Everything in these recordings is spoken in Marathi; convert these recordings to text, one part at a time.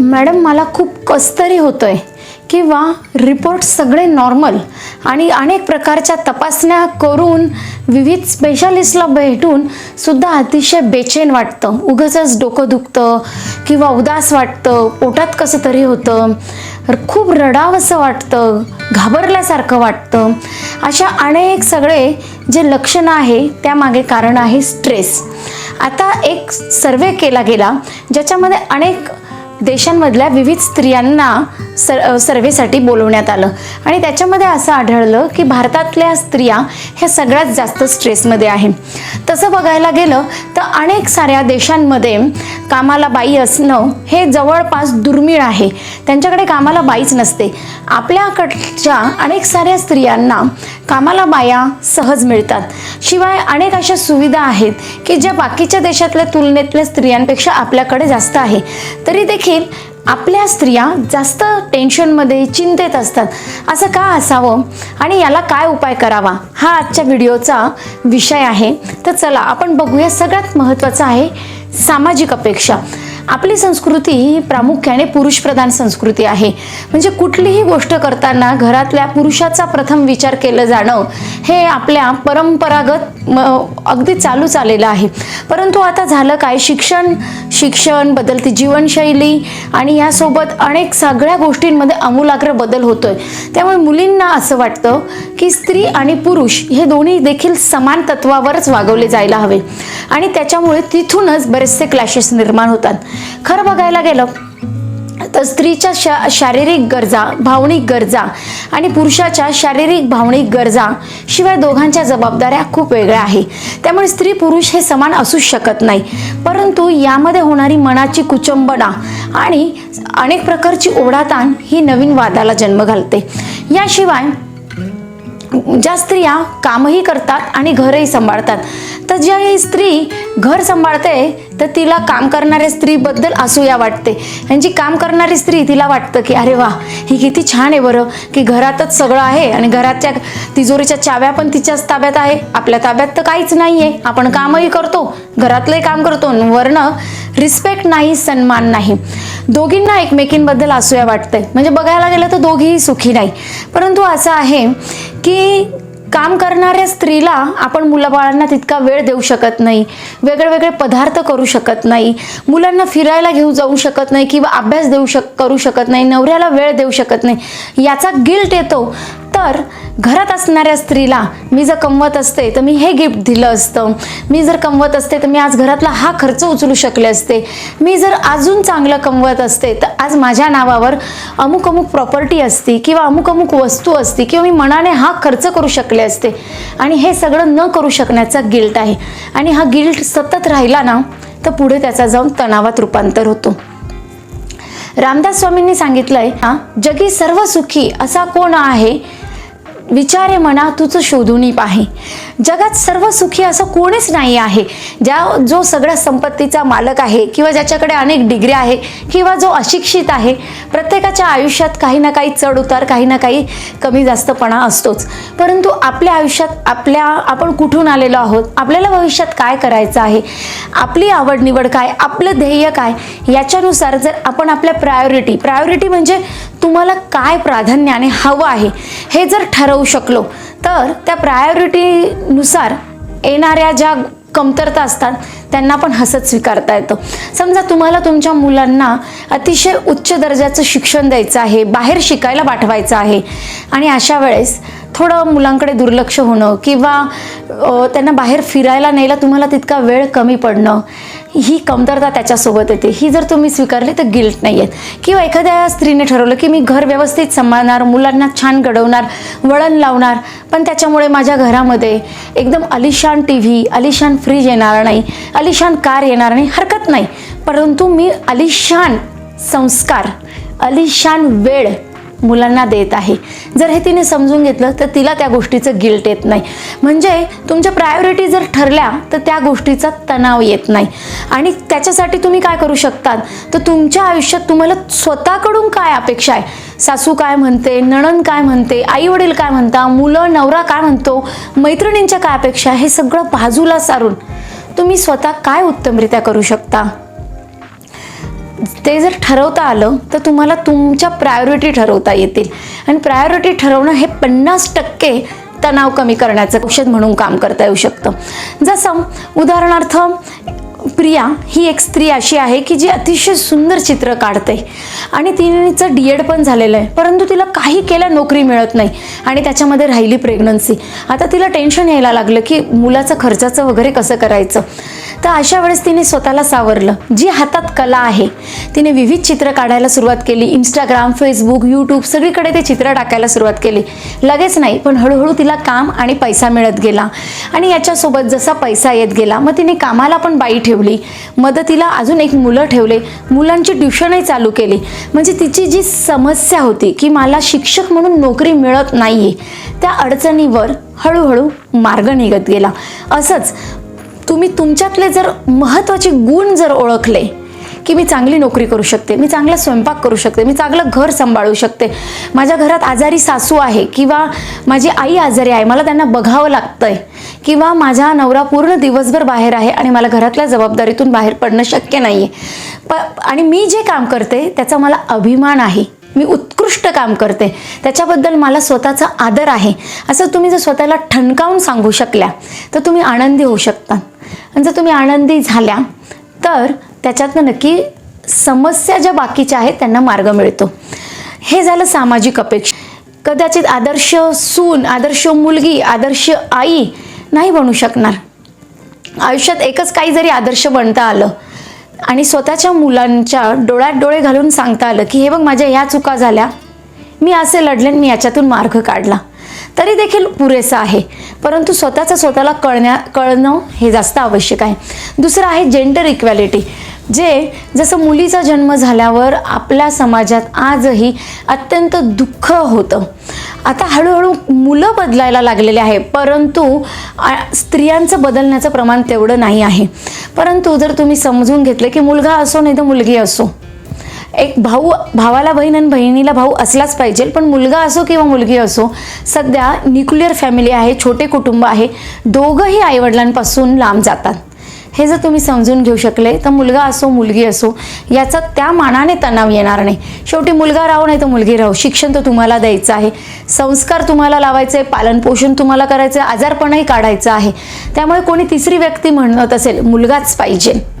मॅडम मला खूप कसतरी आहे किंवा रिपोर्ट सगळे नॉर्मल आणि अनेक प्रकारच्या तपासण्या करून विविध स्पेशालिस्टला भेटून सुद्धा अतिशय बेचैन वाटतं. उगाचच डोकं दुखतं किंवा उदास वाटतं. पोटात कसं तरी होतं. खूप रडावंसं वाटतं. घाबरल्यासारखं वाटतं. अशा अनेक सगळे जे लक्षणं आहे त्यामागे कारण आहे स्ट्रेस आता एक सर्वे केला गेला ज्याच्यामध्ये अनेक देशांमधल्या विविध स्त्रियांना सर सर्वेसाठी बोलवण्यात आलं. आणि त्याच्यामध्ये असं आढळलं की भारतातल्या स्त्रिया ह्या सगळ्यात जास्त स्ट्रेसमध्ये आहे. तसं बघायला गेलं तर अनेक साऱ्या देशांमध्ये कामाला बाई असणं हे जवळपास दुर्मिळ आहे. त्यांच्याकडे कामाला बाईच नसते. आपल्याकडच्या अनेक साऱ्या स्त्रियांना कामाला बाया सहज मिळतात. शिवाय अनेक अशा सुविधा आहेत की ज्या बाकीच्या देशातल्या तुलनेतल्या स्त्रियांपेक्षा आपल्याकडे जास्त आहे. तरी देखील आपल्या स्त्रिया जास्त टेन्शनमध्ये चिंतेत असतात. असं का असावं? आणि याला काय उपाय करावा? हा आजच्या व्हिडिओचा विषय आहे. तर चला आपण बघूया सगळ्यात महत्त्वाचं आहे सामाजिक अपेक्षा. आपली संस्कृती ही प्रामुख्याने पुरुषप्रधान संस्कृती आहे. म्हणजे कुठलीही गोष्ट करताना घरातल्या पुरुषाचा प्रथम विचार केलं जाणं हे आपल्या परंपरागत म, अगदी चालूच आलेलं आहे. परंतु आता झालं काय? शिक्षण शिक्षण बदलती जीवनशैली आणि यासोबत अनेक सगळ्या गोष्टींमध्ये आमूलाग्र बदल होतोय. त्यामुळे मुलींना असं वाटतं की स्त्री आणि पुरुष हे दोन्ही देखील समान तत्वावरच वागवले जायला हवे. आणि त्याच्यामुळे तिथूनच बरेचसे क्लॅशेस निर्माण होतात. खरं बघायला गेलं तर स्त्रीच्या शा शारीरिक गरजा भावनिक गरजा आणि पुरुषाच्या शारीरिक भावनिक गरजा शिवाय दोघांच्या जबाबदाऱ्या खूप वेगळ्या आहे. त्यामुळे स्त्री पुरुष हे समान असूच शकत नाही. परंतु यामध्ये होणारी मनाची कुचंबना आणि अनेक प्रकारची ओढाताण ही नवीन वादाला जन्म घालते. याशिवाय ज्या स्त्रिया कामही करतात आणि घरही सांभाळतात. तर ज्या ही स्त्री घर सांभाळते तर तिला काम करणाऱ्या स्त्रीबद्दल असूया वाटते. आणि जी काम करणारी स्त्री तिला वाटतं की अरे वा ही किती छान आहे बरं की घरातच सगळं आहे आणि घराच्या तिजोरीच्या चाव्या पण तिच्याच ताब्यात आहे. आपल्या ताब्यात तर काहीच नाही आहे आपण कामही करतो घरातलंही काम करतो. आणि वरनं रिस्पेक्ट नाही सन्मान नाही. दोघींना एकमेकींबद्दल असूया वाटतंय. म्हणजे बघायला गेलं तर दोघीही सुखी नाही. परंतु असं आहे की काम करणाऱ्या स्त्रीला आपण मुलाबाळांना तितका वेळ देऊ शकत नाही. वेगळे वेगळे पदार्थ करू शकत नाही. मुलांना फिरायला घेऊ जाऊ शकत नाही किंवा अभ्यास देऊ शक करू शकत नाही. नवऱ्याला वेळ देऊ शकत नाही. याचा गिल्ट येतो. तर घरात असणाऱ्या स्त्रीला मी जर कमवत असते तर मी हे गिफ्ट दिलं असतं. मी जर कमवत असते तर मी आज घरातला हा खर्च उचलू शकले असते. मी जर अजून चांगलं कमवत असते तर आज माझ्या नावावर अमुक अमुक प्रॉपर्टी असती किंवा अमुक अमुक वस्तू असती किंवा मी मनाने हा खर्च करू शकले असते. आणि हे सगळं न करू शकण्याचा गिल्ट आहे. आणि हा गिल्ट सतत राहिला ना तर पुढे त्याचा जाऊन तणावात रूपांतर होतो. रामदास स्वामींनी सांगितलंय हा जगी सर्व सुखी असा कोण आहे विचारे मना तुझं शोधून पाहे. जगात सर्व सुखी असं कोणीच नाही आहे. ज्या जो सगळ्या संपत्तीचा मालक आहे किंवा ज्याच्याकडे अनेक डिग्री आहे किंवा जो अशिक्षित आहे प्रत्येकाच्या आयुष्यात काही ना काही चढ उतार काही ना काही कमी जास्तपणा असतोच. परंतु आपल्या आयुष्यात आपल्या आपण कुठून आलेलो आहोत? आपल्याला भविष्यात काय करायचं आहे? आपली आवड निवड काय? आपलं ध्येय काय? याच्यानुसार जर आपण आपल्या प्रायोरिटी प्रायोरिटी म्हणजे तुम्हाला काय प्राधान्याने हवं आहे हे जर ठरव शकलो. तर त्या प्रायोरिटीनुसार येणाऱ्या ज्या कमतरता असतात त्यांना पण हसत स्वीकारता येतं. समजा तुम्हाला तुमच्या मुलांना अतिशय उच्च दर्जाचं शिक्षण द्यायचं आहे बाहेर शिकायला पाठवायचं आहे आणि अशा वेळेस थोडं मुलांकडे दुर्लक्ष होणं किंवा त्यांना बाहेर फिरायला न्यायला तुम्हाला तितका वेळ कमी पडणं ही कमतरता त्याच्यासोबत येते. ही जर तुम्ही स्वीकारली तर गिल्ट नाही आहेत किंवा एखाद्या स्त्रीने ठरवलं की मी घर व्यवस्थित सांभाळणार मुलांना छान घडवणार वळण लावणार पण त्याच्यामुळे माझ्या घरामध्ये एकदम अलिशान टी व्ही अलिशान फ्रीज येणार नाही अलिशान कार येणार नाही हरकत नाही. परंतु मी अलिशान संस्कार अलिशान वेळ मुलांना देत आहे. जर हे तिने समजून घेतलं तर तिला त्या गोष्टीचं गिल्ट येत नाही. म्हणजे तुमच्या प्रायोरिटी जर ठरल्या तर त्या गोष्टीचा तणाव येत नाही. आणि त्याच्यासाठी तुम्ही काय करू शकतात? तर तुमच्या आयुष्यात तुम्हाला स्वतःकडून काय अपेक्षा आहे? सासू काय म्हणते? नणन काय म्हणते? आई वडील काय म्हणता? मुलं नवरा काय म्हणतो? मैत्रिणींच्या काय अपेक्षा आहे? हे सगळं बाजूला सारून तुम्ही स्वतः काय उत्तमरित्या करू शकता? ते जर ठरवता आलं तर तुम्हाला तुमच्या प्रायोरिटी ठरवता येतील. आणि प्रायोरिटी ठरवणं हे पन्नास टक्के तणाव कमी करण्याचं औषध म्हणून काम करता येऊ शकतं. जसं उदाहरणार्थ प्रिया ही एक स्त्री अशी आहे की जी अतिशय सुंदर चित्र काढते. आणि तिचं डी एड पण झालेलं आहे. परंतु तिला काही केल्या नोकरी मिळत नाही. आणि त्याच्यामध्ये राहिली प्रेग्नन्सी आता तिला टेन्शन यायला लागलं की मुलाचं खर्चाचं वगैरे कसं करायचं? तर अशा वेळेस तिने स्वतःला सावरलं. जी हातात कला आहे तिने विविध चित्र काढायला सुरुवात केली. इंस्टाग्राम फेसबुक यूट्यूब सगळीकडे ते चित्र टाकायला सुरुवात केली. लगेच नाही पण हळूहळू तिला काम आणि पैसा मिळत गेला. आणि याच्यासोबत जसा पैसा येत गेला मग तिने कामाला पण बाई ठेवली. मदतीला अजून एक मुलं ठेवले. मुलांची ट्युशनही चालू केली. म्हणजे तिची जी समस्या होती की मला शिक्षक म्हणून नोकरी मिळत नाही आहे त्या अडचणीवर हळूहळू मार्ग निघत गेला. असंच तुम्ही तुमच्यातले जर महत्त्वाचे गुण जर ओळखले की मी चांगली नोकरी करू शकते मी चांगला स्वयंपाक करू शकते मी चांगलं घर सांभाळू शकते माझ्या घरात आजारी सासू आहे किंवा माझी आई आजारी आहे मला त्यांना बघावं लागतंय किंवा माझा नवरा पूर्ण दिवसभर बाहेर आहे आणि मला घरातल्या जबाबदारीतून बाहेर पडणं शक्य नाही आहे प आणि मी जे काम करते त्याचा मला अभिमान आहे. मी उत्कृष्ट काम करते. त्याच्याबद्दल मला स्वतःचा आदर आहे. असं तुम्ही जर स्वतःला ठणकावून सांगू शकल्या तर तुम्ही आनंदी होऊ शकता. आणि जर तुम्ही आनंदी झाल्या तर त्याच्यातनं नक्की समस्या ज्या बाकीच्या आहेत त्यांना मार्ग मिळतो. हे झालं सामाजिक अपेक्षा. कदाचित आदर्श सून आदर्श मुलगी आदर्श आई नाही बनू शकणार. आयुष्यात एकच काही जरी आदर्श बनता आलं आणि स्वतःच्या मुलांच्या डोळ्यात डोळे घालून सांगता आलं की हे बघ माझ्या ह्या चुका झाल्या. मी असे लढले आणि मी याच्यातून मार्ग काढला. तरी देखील पुरेसं आहे. परंतु स्वतःचं स्वतःला कळण्या कळणं हे जास्त आवश्यक आहे. दुसरं आहे जेंडर इक्वॅलिटी जे जसं मुलीचा जन्म झाल्यावर आपल्या समाजात आजही अत्यंत दुःख होतं. आता हळूहळू मुलं बदलायला लागलेले आहे परंतु स्त्रियांचं बदलण्याचं प्रमाण तेवढं नाही आहे. परंतु जर तुम्ही समजून घेतलं की मुलगा असो नाही तर मुलगी असो. एक भाऊ भावाला बहीण आणि बहिणीला भाऊ असलाच पाहिजे पण मुलगा असो किंवा मुलगी असो सध्या न्यूक्लिअर फॅमिली आहे छोटे कुटुंब आहे दोघंही आईवडिलांपासून लांब जातात. हे जर तुम्ही समजून घेऊ शकले तर मुलगा असो मुलगी असो याचा त्या मानाने तणाव येणार नाही. शेवटी मुलगा राहो नाही तर मुलगी राहो. शिक्षण तर तुम्हाला द्यायचं आहे. संस्कार तुम्हाला लावायचे पालनपोषण तुम्हाला करायचं आहे आजारपणही काढायचं आहे. त्यामुळे कोणी तिसरी व्यक्ती म्हणत असेल मुलगाच पाहिजे.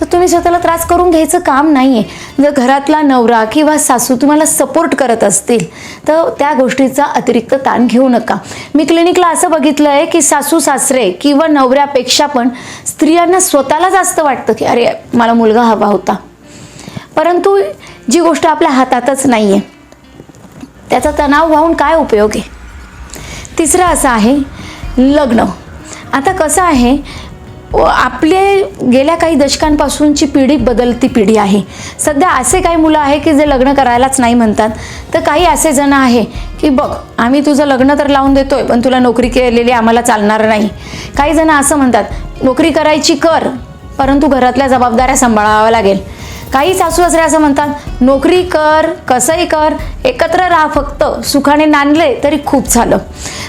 तर तुम्ही स्वतःला त्रास करून घ्यायचं काम नाही आहे जर घरातला नवरा किंवा सासू तुम्हाला सपोर्ट करत असतील तर त्या गोष्टीचा अतिरिक्त ताण घेऊ नका. मी क्लिनिकला असं बघितलं आहे की सासू सासरे किंवा नवऱ्यापेक्षा पण स्त्रियांना स्वतःला जास्त वाटतं की अरे मला मुलगा हवा होता. परंतु जी गोष्ट आपल्या हातातच नाही आहे त्याचा तणाव वाहून काय उपयोग आहे? तिसरं असं आहे लग्न. आता कसं आहे आपले गेल्या काही दशकांपासूनची पिढी बदलती पिढी आहे. सध्या असे काही मुलं आहे की जे लग्न करायलाच नाही म्हणतात. तर काही असे जण आहे की बघ आम्ही तुझं लग्न तर लावून देतोय पण तुला नोकरी केलेली आम्हाला चालणार नाही. काही जण असं म्हणतात नोकरी करायची कर परंतु घरातल्या जबाबदाऱ्या सांभाळाव्या लागेल. काही सासू सासरे असं म्हणतात नोकरी कर कसंही कर एकत्र राहा फक्त सुखाने नांदले तरी खूप झालं.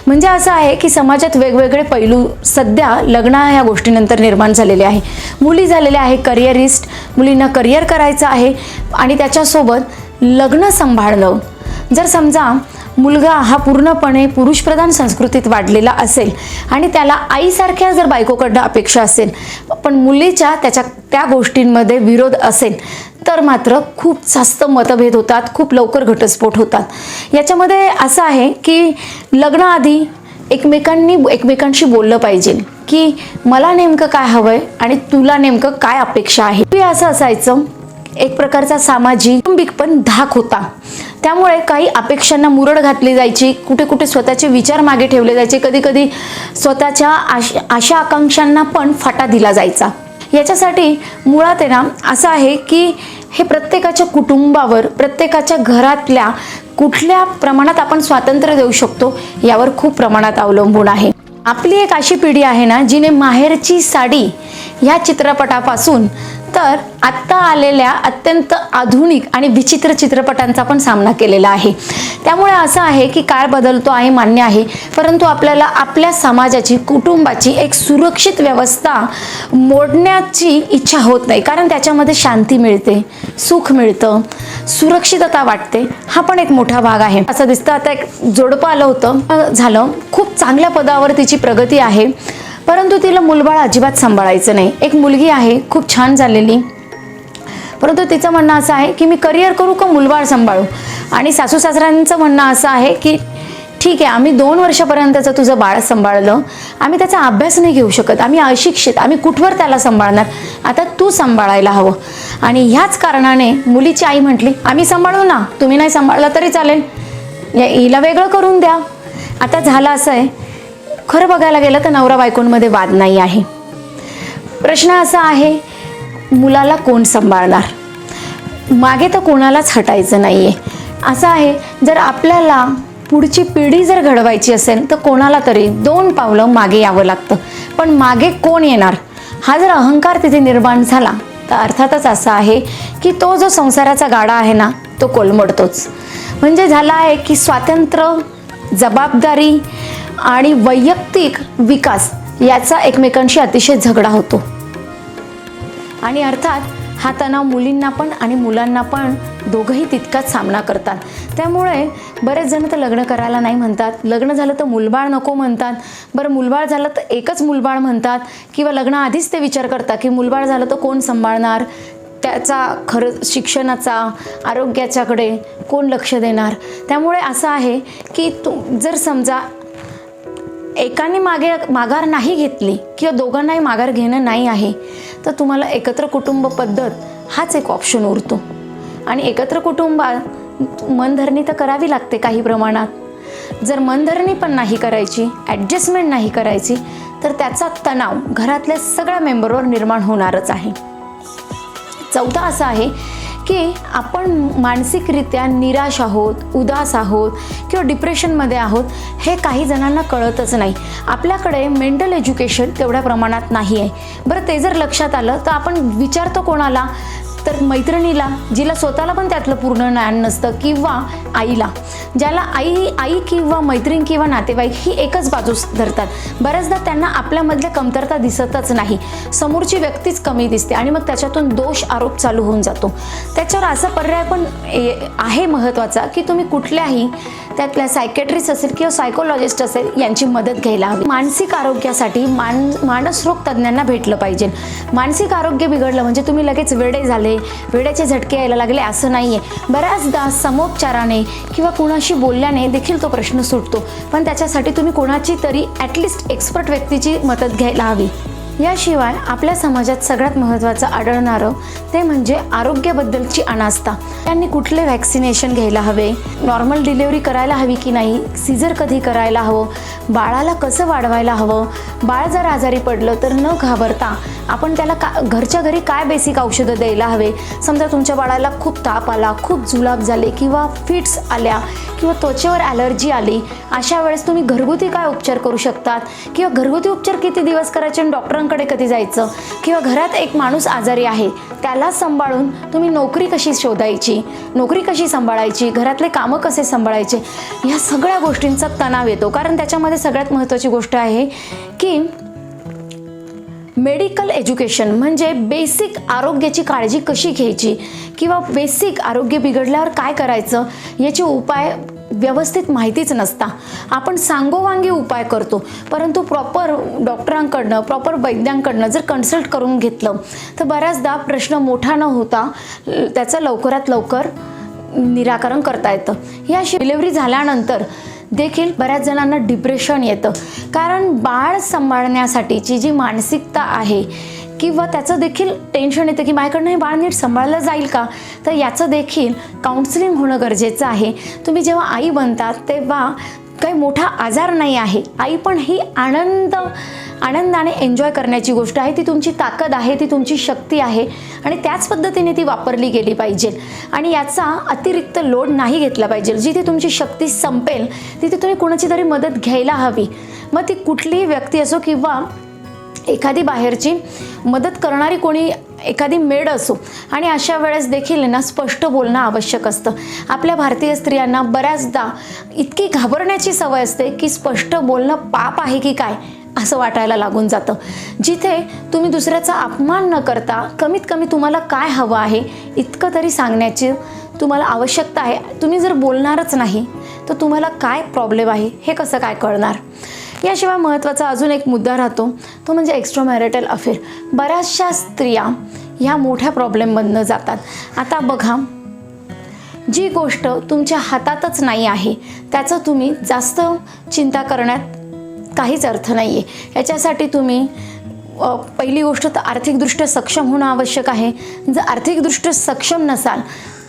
म्हणजे असं आहे की समाजात वेगवेगळे पैलू सध्या लग्न ह्या गोष्टीनंतर निर्माण झालेले आहे. मुली झालेल्या आहे करिअरिस्ट मुलींना करिअर करायचं आहे आणि त्याच्यासोबत लग्न सांभाळणं. जर समजा मुलगा हा पूर्णपणे पुरुषप्रधान संस्कृतीत वाढलेला असेल आणि त्याला आईसारख्या जर बायकोकडनं अपेक्षा असेल पण मुलीच्या त्याच्या त्या गोष्टींमध्ये विरोध असेल तर मात्र खूप जास्त मतभेद होतात खूप लवकर घटस्फोट होतात. याच्यामध्ये असं आहे की लग्नाआधी एकमेकांनी एकमेकांशी बोललं पाहिजे की मला नेमकं काय हवंय आणि तुला नेमकं काय अपेक्षा आहे. ते असं असायचं. एक प्रकारचा सामाजिक कुटुंबिक पण धाक होता. त्यामुळे काही अपेक्षांना मुरड घातली जायची कुठे कुठे स्वतःचे विचार मागे ठेवले जायचे कधी कधी स्वतःच्या आश आशा आकांक्षांना पण फाटा दिला जायचा. याच्यासाठी मुळात आहे ना असं आहे की हे प्रत्येकाच्या कुटुंबावर प्रत्येकाच्या घरातल्या कुठल्या प्रमाणात आपण स्वातंत्र्य देऊ शकतो यावर खूप प्रमाणात अवलंबून आहे. आपली एक अशी पिढी आहे ना जिने माहेरची साडी ह्या चित्रपटापासून तर आत्ता आलेल्या अत्यंत आधुनिक आणि विचित्र चित्रपटांचा पण सामना केलेला आहे. त्यामुळे असं आहे की काळ बदलतो आहे मान्य आहे परंतु आपल्याला आपल्या समाजाची कुटुंबाची एक सुरक्षित व्यवस्था मोडण्याची इच्छा होत नाही कारण त्याच्यामध्ये शांती मिळते सुख मिळतं सुरक्षितता वाटते. हा पण एक मोठा भाग आहे. असं दिसतं आता एक जोडपं आलं होतं. झालं खूप चांगल्या पदावर तिची प्रगती आहे. परंतु तिला मुलबाळ अजिबात सांभाळायचं नाही. एक मुलगी आहे खूप छान झालेली. परंतु तिचं म्हणणं असं आहे की मी करिअर करू का मुलबाळ सांभाळू? आणि सासू सासऱ्यांचं म्हणणं असं आहे की ठीक आहे आम्ही दोन वर्षापर्यंतचं तुझं बाळ सांभाळलं. आम्ही त्याचा अभ्यास नाही घेऊ शकत. आम्ही अशिक्षित. आम्ही कुठवर त्याला सांभाळणार? आता तू सांभाळायला हवं. आणि ह्याच कारणाने मुलीची आई म्हटली आम्ही सांभाळू ना. तुम्ही नाही सांभाळलं तरी चालेल. या हिला वेगळं करून द्या. आता झालं असं आहे खरं बघायला गेलं तर नवरा बायकोंमध्ये वाद नाही आहे. प्रश्न असा आहे मुलाला कोण सांभाळणार? मागे तर कोणालाच हटायचं नाही आहे असं आहे जर आपल्याला पुढची पिढी जर घडवायची असेल तर कोणाला तरी दोन पावलं मागे यावं लागतं. पण मागे कोण येणार? हा जर अहंकार तिथे निर्माण झाला तर अर्थातच असं आहे की तो जो संसाराचा गाडा आहे ना तो कोलमडतोच. म्हणजे झाला आहे की स्वातंत्र्य जबाबदारी आणि वैयक्तिक विकास याचा एकमेकांशी अतिशय झगडा होतो. आणि अर्थात हा तणाव मुलींना पण आणि मुलांना पण दोघंही तितकाच सामना करतात. त्यामुळे बरेच जण तर लग्न करायला नाही म्हणतात. लग्न झालं तर मुलबाळ नको म्हणतात. बरं मुलबाळ झालं तर एकच मुलबाळ म्हणतात किंवा लग्नाआधीच ते विचार करतात की मुलबाळ झालं तर कोण सांभाळणार? त्याचा खरं शिक्षणाचा आरोग्याच्याकडे कोण लक्ष देणार? त्यामुळे असं आहे की तू जर समजा एकाने मागे माघार नाही घेतली किंवा दोघांनाही माघार घेणं नाही आहे तर तुम्हाला एकत्र कुटुंब पद्धत हाच एक ऑप्शन उरतो. आणि एकत्र कुटुंबात मनधरणी तर करावी लागते काही प्रमाणात. जर मनधरणी पण नाही करायची ॲडजस्टमेंट नाही करायची तर त्याचा तणाव घरातल्या सगळ्या मेंबरवर निर्माण होणारच आहे. चौथा असा आहे की आपण मानसिकरित्या निराश आहोत उदास आहोत किंवा डिप्रेशनमध्ये आहोत हे काही जणांना कळतच नाही. आपल्याकडे मेंटल एज्युकेशन तेवढ्या प्रमाणात नाही आहे बरं ते जर लक्षात आलं तर आपण विचारतो कोणाला तर मैत्रिणीला जिला स्वतःला पण त्यातलं पूर्ण ज्ञान नसतं किंवा आईला. ज्याला आई आई किंवा मैत्रीण किंवा नातेवाईक ही एकच बाजूस धरतात. बऱ्याचदा त्यांना आपल्यामधल्या कमतरता दिसतच नाही. समोरची व्यक्तीच कमी दिसते आणि मग त्याच्यातून दोष आरोप चालू होऊन जातो. त्याच्यावर असा पर्याय पण ए- आहे महत्त्वाचा की तुम्ही कुठल्याही त्यातल्या सायकेट्रिस्ट असेल किंवा सायकोलॉजिस्ट असेल यांची मदत घ्यायला हवी. मानसिक आरोग्यासाठी मान मानसरोग तज्ज्ञांना भेटलं पाहिजे. मानसिक आरोग्य बिघडलं म्हणजे तुम्ही लगेच वेडे झाले वेड्याचे झटके यायला लागले असं नाही आहे बऱ्याचदा समोपचाराने किंवा कुणाशी बोलल्याने देखील तो प्रश्न सुटतो. पण त्याच्यासाठी तुम्ही कोणाची तरी ॲटलिस्ट एक्सपर्ट व्यक्तीची मदत घ्यायला हवी. याशिवाय आपल्या समाजात सगळ्यात महत्त्वाचं आढळणारं ते म्हणजे आरोग्याबद्दलची अनास्था. त्यांनी कुठले व्हॅक्सिनेशन घ्यायला हवे? नॉर्मल डिलिव्हरी करायला हवी की नाही? सीझर कधी करायला हवं? बाळाला कसं वाढवायला हवं? बाळ जर आजारी पडलं तर न घाबरता आपण त्याला का घरच्या घरी काय बेसिक औषधं द्यायला हवे? समजा तुमच्या बाळाला खूप ताप आला खूप जुलाब झाले किंवा फिट्स आल्या किंवा त्वचेवर ॲलर्जी आली अशा वेळेस तुम्ही घरगुती काय उपचार करू शकतात? किंवा घरगुती उपचार किती दिवस करायचे आणि डॉक्टरांकडे कधी जायचं? किंवा घरात एक माणूस आजारी आहे त्याला सांभाळून तुम्ही नोकरी कशी शोधायची? नोकरी कशी सांभाळायची? घरातले कामं कसे सांभाळायचे? ह्या सगळ्या गोष्टींचा तणाव येतो. कारण त्याच्यामध्ये सगळ्यात महत्त्वाची गोष्ट आहे की मेडिकल एज्युकेशन म्हणजे बेसिक आरोग्याची काळजी कशी घ्यायची? किंवा बेसिक आरोग्य बिघडल्यावर काय करायचं? याचे उपाय व्यवस्थित माहितीच नसता. आपण सांगोवांगी उपाय करतो. परंतु प्रॉपर डॉक्टरांकडनं प्रॉपर वैद्यांकडनं जर कन्सल्ट करून घेतलं तर बऱ्याचदा प्रश्न मोठा न होता त्याचं लवकरात लवकर निराकरण करता येतं. या डिलिव्हरी झाल्यानंतर देखील बऱ्याच जणांना डिप्रेशन येतं. कारण बाळ सांभाळण्यासाठीची जी मानसिकता आहे किंवा त्याचं देखील टेन्शन येतं की माझ्याकडनं हे बाळ नीट सांभाळलं जाईल का? तर याचं देखील काउन्सिलिंग होणं गरजेचं आहे. तुम्ही जेव्हा आई बनतात तेव्हा काही मोठा आजार नाही आहे. आई पण ही आनंद आनंदाने एन्जॉय करण्याची गोष्ट आहे. ती तुमची ताकद आहे ती तुमची शक्ती आहे. आणि त्याच पद्धतीने ती वापरली गेली पाहिजे. आणि याचा अतिरिक्त लोड नाही घेतला पाहिजे. जिथे तुमची शक्ती संपेल तिथे तुम्ही कुणाची तरी मदत घ्यायला हवी. मग ती कुठलीही व्यक्ती असो किंवा एखादी बाहेरची मदत करणारी कोणी एखादी मेड असो आणि अशा वेळेस देखील ना स्पष्ट बोलणं आवश्यक असतं. आपल्या भारतीय स्त्रियांना बऱ्याचदा इतकी घाबरण्याची सवय असते की स्पष्ट बोलणं पाप आहे की काय असं वाटायला लागून जातं. जिथे तुम्ही दुसऱ्याचा अपमान न करता कमीत कमी तुम्हाला काय हवं आहे इतकं तरी सांगण्याची तुम्हाला आवश्यकता आहे. तुम्ही जर बोलणारच नाही तर तुम्हाला काय प्रॉब्लेम आहे हे कसं काय कळणार? याशिवाय महत्त्वाचा अजून एक मुद्दा राहतो तो म्हणजे एक्स्ट्रा मॅरिटल अफेअर बऱ्याचशा स्त्रिया ह्या मोठ्या प्रॉब्लेममधनं जातात. आता बघा जी गोष्ट तुमच्या हातातच नाही आहे त्याचं तुम्ही जास्त चिंता करण्यात काहीच अर्थ नाही आहे याच्यासाठी तुम्ही पहिली गोष्ट तर आर्थिकदृष्ट्या सक्षम होणं आवश्यक आहे. जर आर्थिकदृष्ट्या सक्षम नसाल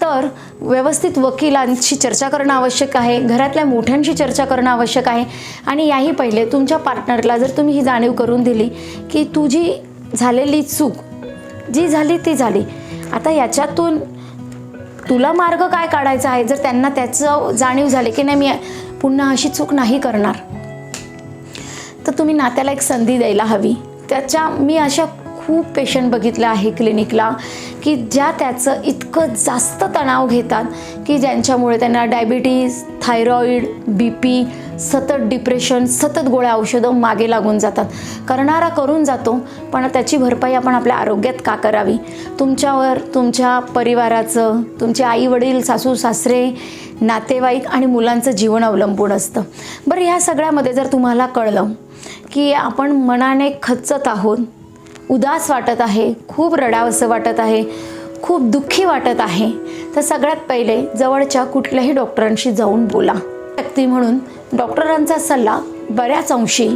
तर व्यवस्थित वकिलांशी चर्चा करणं आवश्यक आहे घरातल्या मोठ्यांशी चर्चा करणं आवश्यक आहे. आणि याही पहिले तुमच्या पार्टनरला जर तुम्ही ही जाणीव करून दिली की तुझी झालेली चूक जी झाली ती झाली आता याच्यातून तुला मार्ग काय काढायचा आहे? जर त्यांना त्याचं जाणीव झाली की नाही मी पुन्हा अशी चूक नाही करणार. तर तुम्ही नात्याला एक संधी द्यायला हवी. त्याच्या मी अशा खूप पेशंट बघितलं आहे क्लिनिकला की ज्या त्याचं इतकं जास्त तणाव घेतात की ज्यांच्यामुळे त्यांना डायबिटीज थायरॉईड बी पी सतत डिप्रेशन सतत गोळ्या औषधं मागे लागून जातात. करणारा करून जातो पण त्याची भरपाई आपण आपल्या आरोग्यात का करावी? तुमच्यावर तुमच्या परिवाराचं तुमचे आई वडील सासू सासरे नातेवाईक आणि मुलांचं जीवन अवलंबून असतं. बरं ह्या सगळ्यामध्ये जर तुम्हाला कळलं की आपण मनाने खचत आहोत उदास वाटत आहे खूप रडावंसं वाटत आहे खूप दुःखी वाटत आहे. तर सगळ्यात पहिले जवळच्या कुठल्याही डॉक्टरांशी जाऊन बोला. व्यक्ती म्हणून डॉक्टरांचा सल्ला बऱ्याच अंशी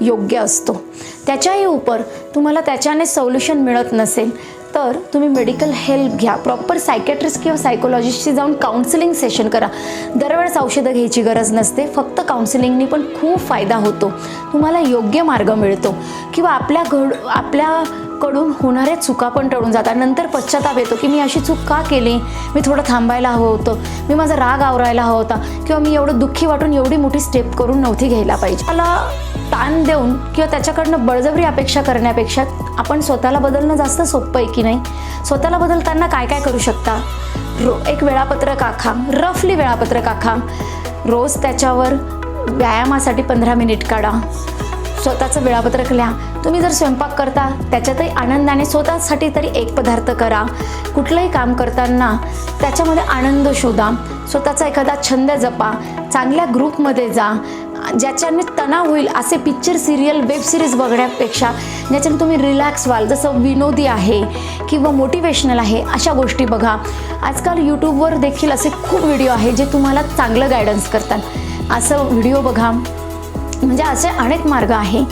योग्य असतो. त्याच्याही उपर तुम्हाला त्याच्याने सोल्युशन मिळत नसेल तर तुम्ही मेडिकल हेल्प घ्या. प्रॉपर सायकॅट्रिस्ट किंवा सायकोलॉजिस्टशी जाऊन काउन्सिलिंग सेशन करा. दरवेळेस औषधं घ्यायची गरज नसते. फक्त काउन्सिलिंगनी पण खूप फायदा होतो. तुम्हाला योग्य मार्ग मिळतो. किंवा आपल्या घड आपल्याकडून होणाऱ्या चुका पण टळून जातात. नंतर पश्चाताप येतो की मी अशी चूक का केली? मी थोडं थांबायला हवं होतं. मी माझा राग आवरायला हवा होता. किंवा मी एवढं दुःखी वाटून एवढी मोठी स्टेप करून नव्हती घ्यायला पाहिजे. मला ताण देऊन किंवा त्याच्याकडनं बळजबरी अपेक्षा करण्यापेक्षा आपण स्वतःला बदलणं जास्त सोपं आहे की नाही? स्वतःला बदलताना काय काय करू शकता? रो एक वेळापत्रक आखा. रफली वेळापत्रक आखा. रोज त्याच्यावर व्यायामासाठी पंधरा मिनिट काढा. स्वतःचं वेळापत्रक लिहा. तुम्ही जर स्वयंपाक करता त्याच्यातही आनंदाने स्वतःसाठी तरी एक पदार्थ करा. कुठलंही काम करताना त्याच्यामध्ये आनंद शोधा. स्वतःचा एखादा छंद जपा. चांगल्या ग्रुपमध्ये जा. ज्याच्याने तणाव होईल असे पिक्चर सिरियल वेब सिरीज बघण्यापेक्षा ज्याच्याने तुम्ही रिलॅक्स व्हाल जसं विनोदी आहे किंवा मोटिवेशनल आहे अशा गोष्टी बघा. आजकाल यूट्यूबवर देखील असे खूप व्हिडिओ आहे जे तुम्हाला चांगलं गायडन्स करतात. असं व्हिडिओ बघा. म्हणजे असे अनेक मार्ग आहे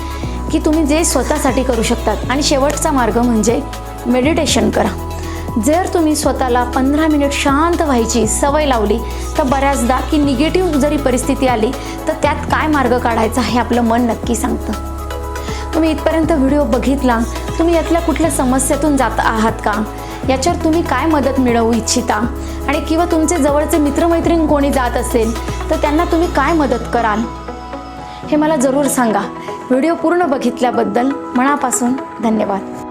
की तुम्ही जे स्वतःसाठी करू शकतात. आणि शेवटचा मार्ग म्हणजे मेडिटेशन करा. जर तुम्ही स्वतःला पंधरा मिनिट शांत व्हायची सवय लावली तर बऱ्याचदा की निगेटिव्ह जरी परिस्थिती आली तर त्यात काय मार्ग काढायचा हे आपलं मन नक्की सांगतं. तुम्ही इथपर्यंत व्हिडिओ बघितला तुम्ही यातल्या कुठल्या समस्येतून जात आहात का? याच्यावर तुम्ही काय मदत मिळवू इच्छिता? आणि किंवा तुमचे जवळचे मित्रमैत्रीण कोणी जात असेल तर त्यांना तुम्ही काय मदत कराल? हे मला जरूर सांगा. व्हिडिओ पूर्ण बघितल्याबद्दल मनापासून धन्यवाद.